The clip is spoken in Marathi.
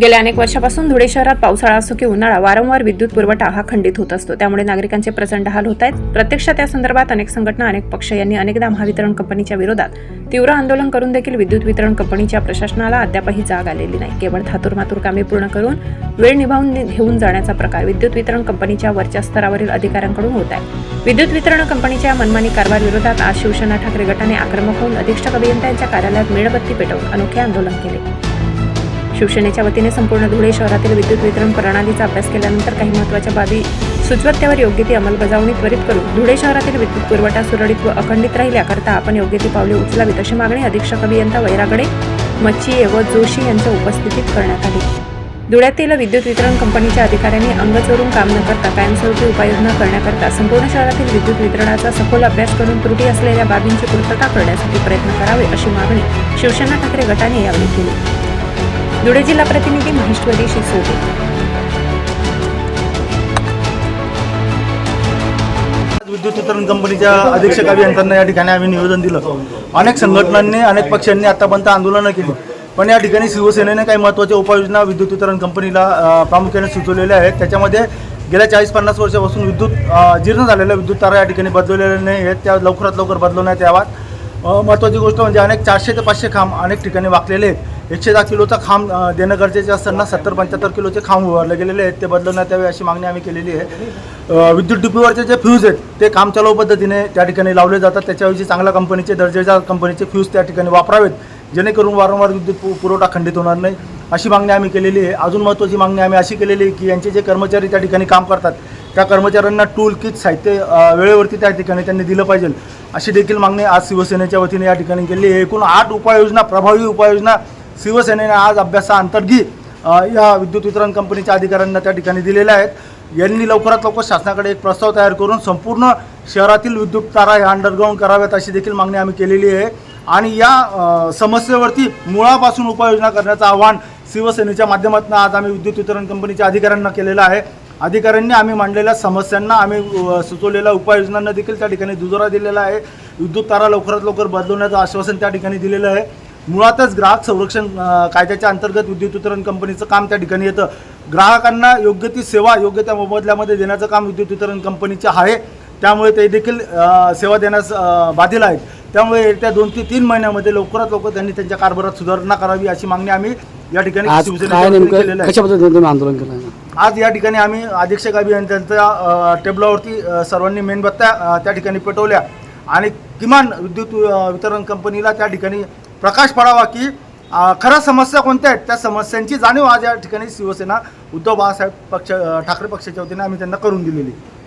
गेल्या अनेक वर्षापासून धुळे शहरात पावसाळा असो की उन्हाळा वारंवार विद्युत पुरवठा हा खंडित होत असतो. त्यामुळे नागरिकांचे प्रचंड हाल होत आहेत. प्रत्यक्षात या संदर्भात अनेक संघटना अनेक पक्ष यांनी अनेकदा महावितरण कंपनीच्या विरोधात तीव्र आंदोलन करून देखील विद्युत वितरण कंपनीच्या प्रशासनाला अद्यापही जाग आलेली नाही. केवळ धातुरमातूर कामे पूर्ण करून वेळ निभावून नि- घेऊन जाण्याचा प्रकार विद्युत वितरण कंपनीच्या वरच्या स्तरावरील अधिकाऱ्यांकडून होत आहे. विद्युत वितरण कंपनीच्या मनमानी कारभार विरोधात आज शिवसेना ठाकरे गटाने आक्रमक होऊन अधीक्षक अभियंत्यांच्या कार्यालयात मेणबत्ती पेटवून अनोखे आंदोलन केले. शिवसेनेच्या वतीने संपूर्ण धुळे शहरातील विद्युत वितरण प्रणालीचा अभ्यास केल्यानंतर काही महत्त्वाच्या बाबी सुचवत त्यावर योग्य ती अंमलबजावणी त्वरित करून धुळे शहरातील विद्युत पुरवठा सुरळीत व अखंडित राहिल्याकरता आपण योग्य ती पावले उचलावीत अशी मागणी अधीक्षक अभियंता वैरागडे मच्छी व जोशी यांच्या उपस्थितीत करण्यात आली. धुळ्यातील विद्युत वितरण कंपनीच्या अधिकाऱ्यांनी अंग चोरून काम न करता कायमस्वरूपी उपाययोजना करण्याकरता संपूर्ण शहरातील विद्युत वितरणाचा सखोल अभ्यास करून त्रुटी असलेल्या बाबींची पूर्तता करण्यासाठी प्रयत्न करावे अशी मागणी शिवसेना ठाकरे गटाने यावेळी केली. धुळे जिल्हा प्रतिनिधी महेश्वरी शिसोदे विद्युत वितरण कंपनीच्या अधीक्षक अभियंत्यांना या ठिकाणी आम्ही निवेदन दिलं. अनेक संघटनांनी अनेक पक्षांनी आतापर्यंत आंदोलनं केली. पण या ठिकाणी शिवसेनेने काही महत्त्वाच्या उपाययोजना विद्युत वितरण कंपनीला प्रामुख्याने सुचवलेल्या आहेत. त्याच्यामध्ये गेल्या चाळीस पन्नास वर्षापासून विद्युत जीर्ण झालेल्या विद्युत तारा या ठिकाणी बदलवलेल्या नाही आहेत. त्या लवकरात लवकर बदलवण्यात याव्यात. महत्त्वाची गोष्ट म्हणजे अनेक चारशे ते पाचशे खांब अनेक ठिकाणी वाकलेले आहेत. एकशे दहा किलोचा खांब देणं गरजेचे असताना सत्तर पंच्याहत्तर किलोचे खांब उभारले गेलेले आहेत. ते बदलण्यात यावे अशी मागणी आम्ही केलेली आहे. विद्युत डिपीवरचे जे फ्यूज आहेत ते काम चालू पद्धतीने त्या ठिकाणी लावले जातात. त्याच्याऐवजी चांगल्या कंपनीचे दर्जेदार कंपनीचे फ्यूज त्या ठिकाणी वापरावेत जेणेकरून वारंवार विद्युत पु- पुरवठा खंडित होणार नाही. अशी मागणी आम्ही केलेली आहे. अजून महत्त्वाची मागणी आम्ही अशी केलेली आहे की यांचे जे कर्मचारी त्या ठिकाणी काम करतात त्या कर्मचाऱ्यांना टूल किट साहित्य वेळेवरती त्या ठिकाणी त्यांनी दिलं पाहिजे. अशी देखील मागणी आज शिवसेनेच्या वतीने या ठिकाणी केली आहे. एकूण आठ उपाययोजना प्रभावी उपाययोजना शिवसेनेने आज अभ्यासाअंतर्गी या विद्युत वितरण कंपनीच्या अधिकाऱ्यांना त्या ठिकाणी दिलेल्या आहेत. यांनी लवकरात लवकर शासनाकडे एक प्रस्ताव तयार करून संपूर्ण शहरातील विद्युत तारा ह्या अंडरग्राऊंड कराव्यात अशी देखील मागणी आम्ही केलेली आहे. आणि या समस्येवरती मुळापासून उपाययोजना करण्याचं आव्हान शिवसेनेच्या माध्यमातून आज आम्ही विद्युत वितरण कंपनीच्या अधिकाऱ्यांना केलेलं आहे. अधिकाऱ्यांनी आम्ही मांडलेल्या समस्यांना आम्ही सुचवलेल्या उपाययोजनांना देखील त्या ठिकाणी दुजोरा दिलेला आहे. विद्युत तारा लवकरात लवकर बदलवण्याचं आश्वासन त्या ठिकाणी दिलेलं आहे. मुळातच ग्राहक संरक्षण कायद्याच्या अंतर्गत विद्युत वितरण कंपनीचं काम त्या ठिकाणी येतं. ग्राहकांना योग्य ती सेवा योग्य त्या मोबदल्यामध्ये देण्याचं काम विद्युत वितरण कंपनीचं आहे. त्यामुळे ते देखील सेवा देण्यास बाधिल आहेत. त्यामुळे येत्या दोन ते तीन महिन्यामध्ये लवकरात लवकर त्यांनी त्यांच्या कारभारात सुधारणा करावी अशी मागणी आम्ही या ठिकाणी आंदोलन केलं? आज या ठिकाणी आम्ही अधीक्षक अभियंत्यांच्या टेबलावरती सर्वांनी मेणबत्त्या त्या ठिकाणी पेटवल्या. आणि किमान विद्युत वितरण कंपनीला त्या ठिकाणी प्रकाश पडावा की खऱ्या समस्या कोणत्या आहेत? त्या समस्यांची जाणीव आज या ठिकाणी शिवसेना उद्धव बाळासाहेब पक्ष ठाकरे पक्षाच्या वतीने आम्ही त्यांना करून दिलेली